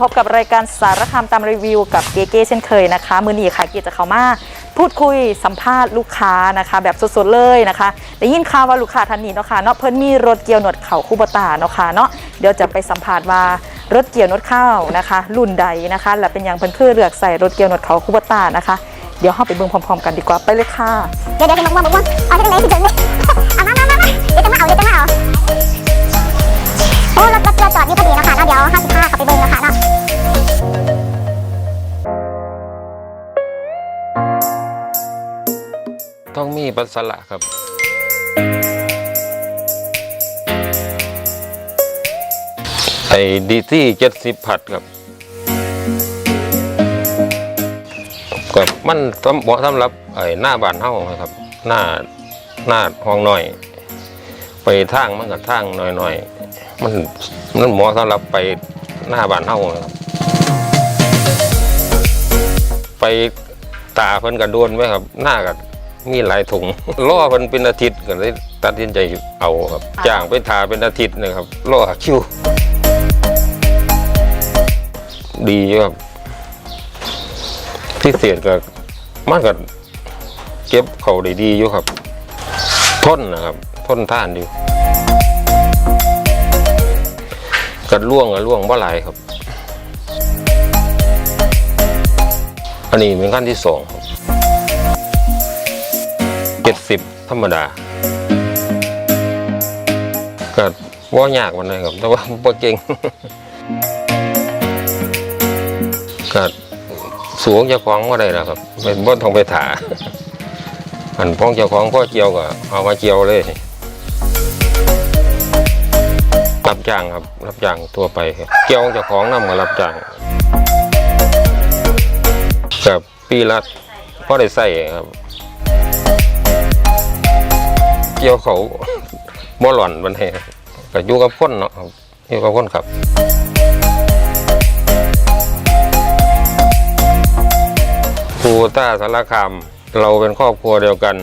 พบกับรายการสารคามตามรีวิวกับเก๋ๆเช่นเคยนะคะ มือหนี้ค่ะเก๋จะเข้ามาพูดคุยสัมภาษณ์ลูกค้านะคะ แบบสดๆเลยนะคะได้ยินข่าวว่าลูกค้าท่านนี้เนาะค่ะเนาะเพิ่นมีรถเกี่ยวหนวดเข่าคูบตาเนาะค่ะเนาะเดี๋ยวจะไปสัมภาษณ์ว่ารถเกี่ยวหนวดข้าวนะคะ รุ่นใดนะคะ และเป็นอย่างเพิ่นคือเลือกใส่รถเกี่ยวหนวดเข่าคูบตานะคะเดี๋ยวเราไปเบิ่งพร้อมๆ กันดีกว่าไปเลยค่ะเดี๋ยวเดี๋ยวมึงมึงมึงเอาที่ตรงไหนที่ถึงนี่ ต้องมีปัสสละครับไอ้ดีที่เจ็ดสิบผัดครับกับมันสำเหมาะสำหรับไอ้หน้าบานเฮ้านะครับ หน้าหน้าห้องหน้อย ไปทางมันกับทางหน้อยๆมันมันเหมาะสำหรับไปหน้าบานเฮ้าครับ ไปตาเพิ่นกระโดนไหมครับ หน้ากับ มีหลายถุงล่อเพิ่นเป็นอาทิตย์ก็เลยตัดสินใจเอาครับอ่าจ้างไปทาเป็นอาทิตย์นะครับล่อคิว ดีอยู่ครับพิเศษก็มันก็เก็บเขาได้ดีอยู่ครับทนนะครับทนท่านอยู่กัดล่วงกัล่วงบ่หลายครับ อันนี้เป็นขั้นที่สอง ครับเจ็ดสิบธรรมดาก็ว่ายากวันไหนครับ แต่ว่าบ่เก่งก็สูงเจ้าของว่าได้แล้วครับ เป็นบ่ต้องไปถาอันพ้องเจ้าของพ่อเจียวก็เอามาเจียวเลย รับจ้างครับ รับจ้างทั่วไปครับ เกี่ยวเจ้าของนำมารับจ้างกับปีละพ่อได้ใส่ครับ เกี่ยวเขาบ่หล่อนบันเทก็อยู่กับคนเนาะอยู่กับคนครับครูต้าสารคามเราเป็นครอบครัวเดียวกัน